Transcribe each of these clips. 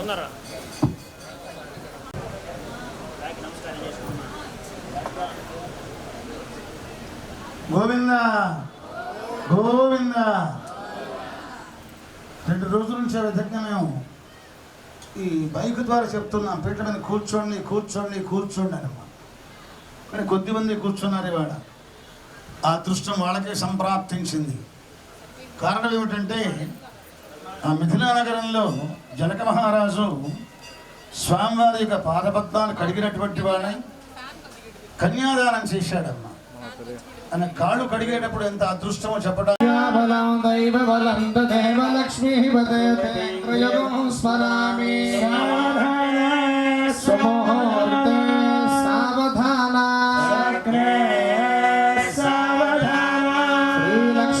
ఉన్నారా నమస్కారం చేసుకున్నా గోవింద గోవింద. రెండు రోజుల నుంచి విధంగా మేము ఈ బైక్ ద్వారా చెప్తున్నాం పీట మీద కూర్చోండి కూర్చోండి కూర్చోండి అని కానీ కొద్దిమంది కూర్చున్నారు ఇవాడ ఆ అదృష్టం వాళ్ళకే సంప్రాప్తించింది. కారణం ఏమిటంటే ఆ మిథిలా నగరంలో జనక మహారాజు స్వామివారి యొక్క పాదపద్మాలు కడిగినటువంటి వాడిని కన్యాదానం చేశాడమ్మా. ఆయన కాళ్ళు కడిగేటప్పుడు ఎంత అదృష్టమో చెప్పడానికి బలం దైవ బలం దేవ లక్ష్మీ వదయతే స్మరామి. సుముహూర్తే సావధాన.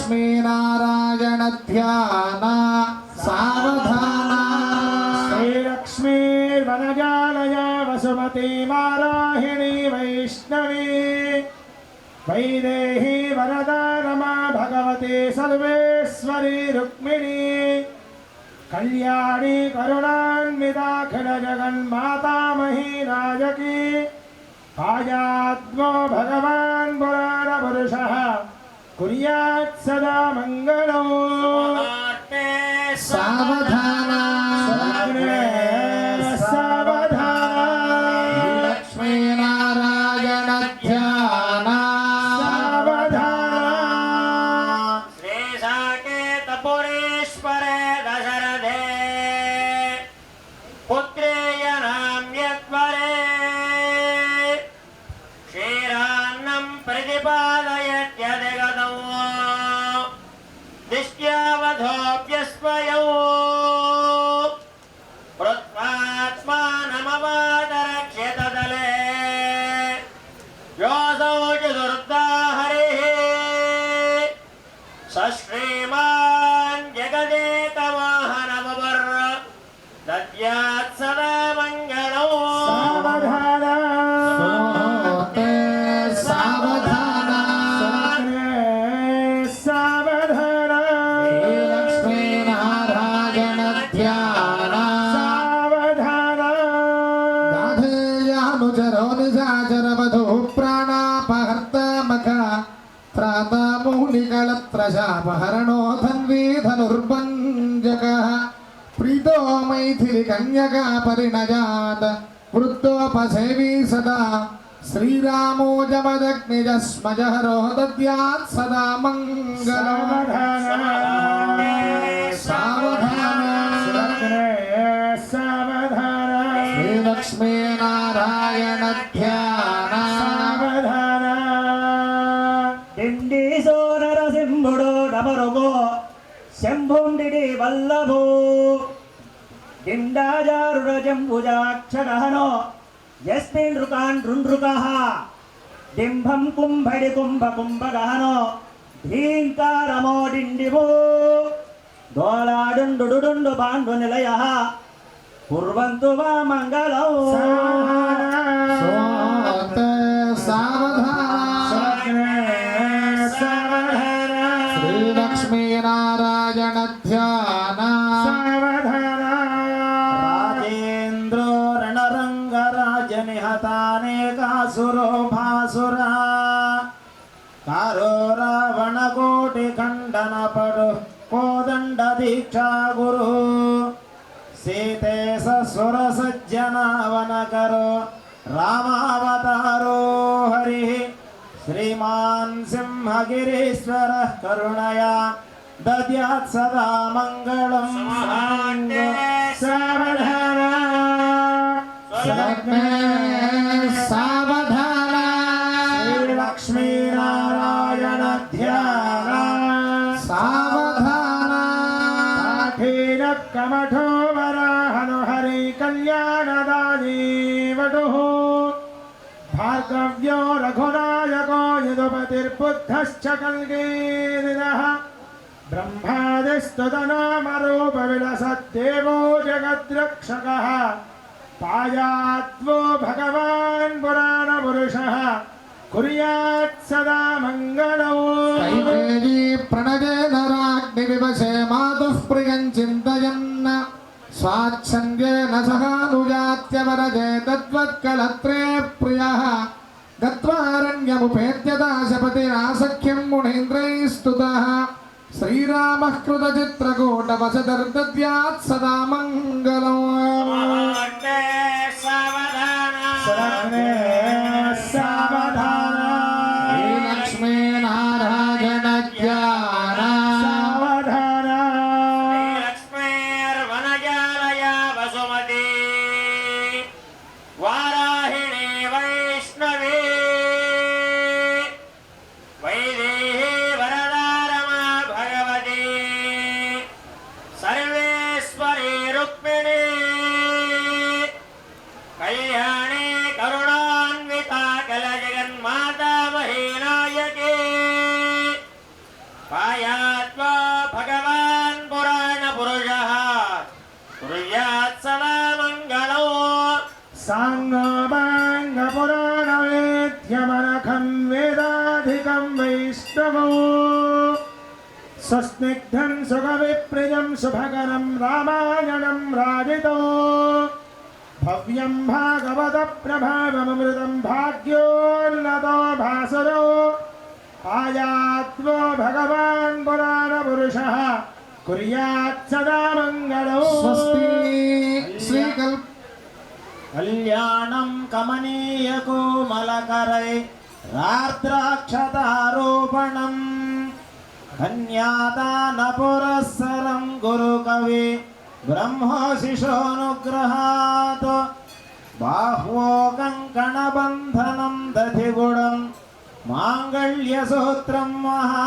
శ్రీలక్ష్మీనారాయణ ధ్యాన సావధాన सरस्वती माराहिणी वैष्णवी। वैदेही वरदा रमा भगवती सर्वेश्वरी रुक्मिणी। कल्याणी करुणान्विताखिल जगन्मातामही राजकी। आयात्मो भगवान् पुराणपुरुषः। कुर्यात् सदा मङ्गलो। सावधान। चरो निशाचरवधुः प्राणापहर्तामख त्रातामौलिकलत्रशापहरणो धन्वी धनुर्भञ्जकः प्रीतो मैथिलिकन्यका परिणजात् वृद्धोपसेवी सदा श्रीरामो जमदग्निजस्मजहरो दद्यात् सदा मङ्गलमधारा శ్రీలక్ష్మీనారాయణ ధ్యాన డిండి నరసింహుడు డమరుగో శంభుండి వల్లభో. డిండాజారుడ జంబుజాక్షరహనో యస్మిన్ రుకాన్ రుండ్రుకః డింభం కుంభడి కుంభ కుంభగహనో. ఢీంకారమో డిండివో పాండు నిలయ కుర్వంతు వా మంగళం श्रीलक्ष्मीनारायण ध्यान राजेन्द्रो रणरङ्गराजनिहतानेकासुरो भासुरा कारो रावणकोटिखण्डनपडु कोदण्डदीक्षा गुरु सीते ससुरसज्जनावनकरो रामावतारो हरिः श्रीमान् सिंहगिरीश्वरः करुणया दद्यात् सदा मङ्गलम् सावधान। श्रीलक्ष्मीनारायण ध्यान सावधान। कमठ द्रव्यो रघुनायको युगपतिर्बुद्धश्च कल्गेरिदः जगद्रक्षक। जगद्रक्षकः पायात्वो भगवान् पुराणपुरुषः। कुर्यात् सदा मङ्गलौ। प्रणवे नराग्निविवशे मातुः प्रियम् चिन्तयन्। सहानुजात्यवरजे तद्वत्कलत्रे प्रियः। గత్వారణ్యముపేత్యదాశపతిరాసఖ్యం మునీంద్రైస్తుతः శ్రీరామः కృతచిత్రకూటవసదర్దద్యాత్ సదా మంగళం సరగ్నే సావధాన कुर्यात् सदा मङ्गलो साङ्गपाङ्गपुराणवेद्यमनखं सुखविप्रियं सुभगनं रामायणं राजितो। भव्यं भागवतप्रभावमृतं भाग्योन्नतो भासुरो। आयात्वो भगवान् पुराणपुरुषः। కుర్యాత్ సదా మంగళో స్వస్తి శ్రీకల్ప కళ్యాణం కమనీయ కోమలకరై రాత్రాక్షతారోపణం. కన్యాదాన పురస్సరం గురుకవి బ్రహ్మశిశోనుగ్రహాత్ బాహ్వో కంకణబంధనం దధిగుడం మాంగళ్యసూత్రం మహా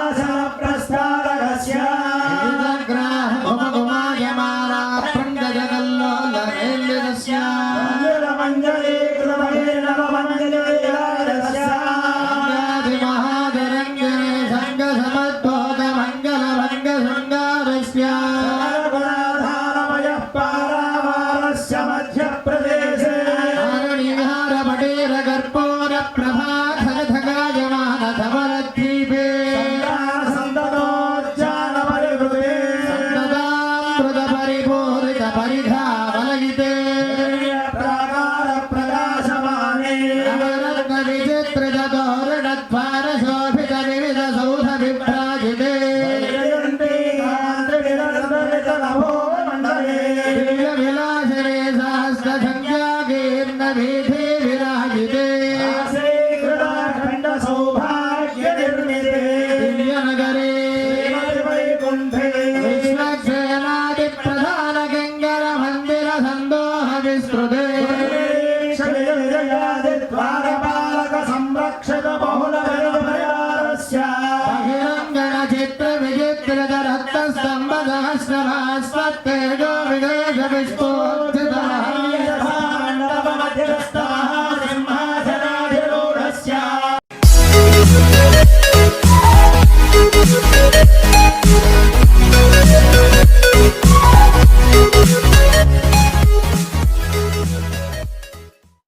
Marajó Christ, but